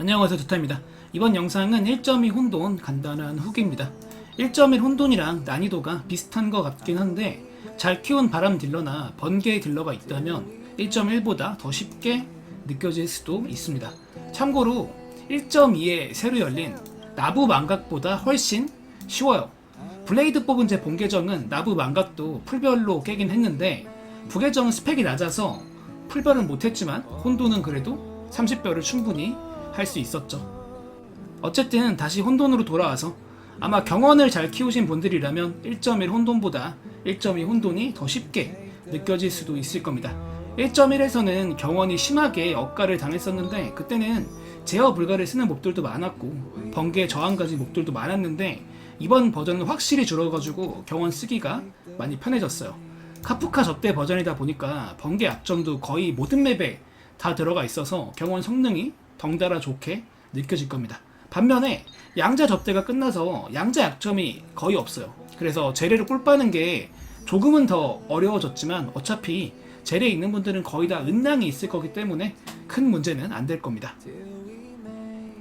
안녕하세요 두타입니다. 이번 영상은 1.2 혼돈 간단한 후기입니다. 1.1 혼돈이랑 난이도가 비슷한 것 같긴 한데 잘 키운 바람 딜러나 번개 딜러가 있다면 1.1보다 더 쉽게 느껴질 수도 있습니다. 참고로 1.2에 새로 열린 나부 망각보다 훨씬 쉬워요. 블레이드 뽑은 제 본계정은 나부 망각도 풀별로 깨긴 했는데 부계정은 스펙이 낮아서 풀별은 못했지만 혼돈은 그래도 30별을 충분히 할 수 있었죠. 어쨌든 다시 혼돈으로 돌아와서 아마 경원을 잘 키우신 분들이라면 1.1 혼돈보다 1.2 혼돈이 더 쉽게 느껴질 수도 있을 겁니다. 1.1에서는 경원이 심하게 억가를 당했었는데 그때는 제어 불가를 쓰는 몹들도 많았고 번개 저항 가진 몹들도 많았는데 이번 버전은 확실히 줄어가지고 경원 쓰기가 많이 편해졌어요. 카프카 접대 버전이다 보니까 번개 약점도 거의 모든 맵에 다 들어가 있어서 경원 성능이 덩달아 좋게 느껴질 겁니다. 반면에 양자 접대가 끝나서 양자 약점이 거의 없어요. 그래서 재래를 꿀 빠는 게 조금은 더 어려워졌지만 어차피 재래에 있는 분들은 거의 다 은낭이 있을 거기 때문에 큰 문제는 안 될 겁니다.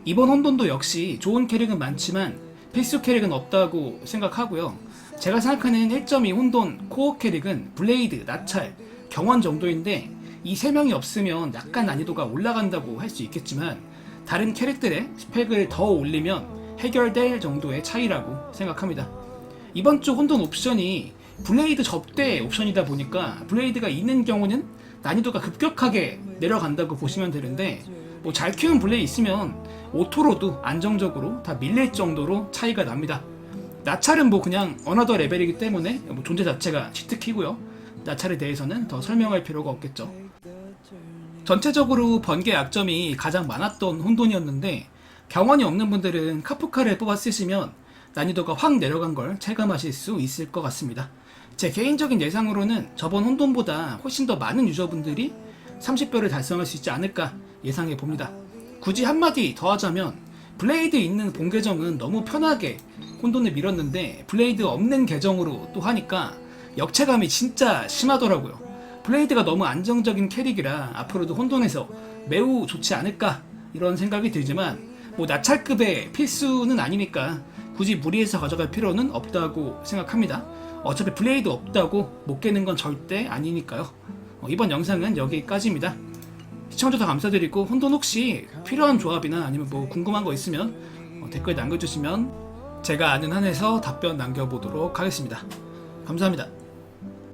이번 혼돈도 역시 좋은 캐릭은 많지만 필수 캐릭은 없다고 생각하고요. 제가 생각하는 1.2 혼돈 코어 캐릭은 블레이드, 나찰, 경원 정도인데 이 세 명이 없으면 약간 난이도가 올라간다고 할 수 있겠지만 다른 캐릭들의 스펙을 더 올리면 해결될 정도의 차이라고 생각합니다. 이번 주 혼돈 옵션이 블레이드 접대 옵션이다 보니까 블레이드가 있는 경우는 난이도가 급격하게 내려간다고 보시면 되는데 뭐 잘 키운 블레이 있으면 오토로도 안정적으로 다 밀릴 정도로 차이가 납니다. 나찰은 뭐 그냥 어나더 레벨이기 때문에 뭐 존재 자체가 치트키고요. 나찰에 대해서는 더 설명할 필요가 없겠죠. 전체적으로 번개 약점이 가장 많았던 혼돈이었는데 경원이 없는 분들은 카프카를 뽑아 쓰시면 난이도가 확 내려간 걸 체감하실 수 있을 것 같습니다. 제 개인적인 예상으로는 저번 혼돈보다 훨씬 더 많은 유저분들이 30별을 달성할 수 있지 않을까 예상해 봅니다. 굳이 한마디 더 하자면 블레이드 있는 본 계정은 너무 편하게 혼돈을 밀었는데 블레이드 없는 계정으로 또 하니까 역체감이 진짜 심하더라고요. 블레이드가 너무 안정적인 캐릭이라 앞으로도 혼돈에서 매우 좋지 않을까 이런 생각이 들지만 뭐 나찰급의 필수는 아니니까 굳이 무리해서 가져갈 필요는 없다고 생각합니다. 어차피 블레이드 없다고 못 깨는 건 절대 아니니까요. 어, 이번 영상은 여기까지입니다. 시청해주셔서 감사드리고 혼돈 혹시 필요한 조합이나 아니면 뭐 궁금한 거 있으면 어, 댓글 남겨주시면 제가 아는 한에서 답변 남겨보도록 하겠습니다. 감사합니다.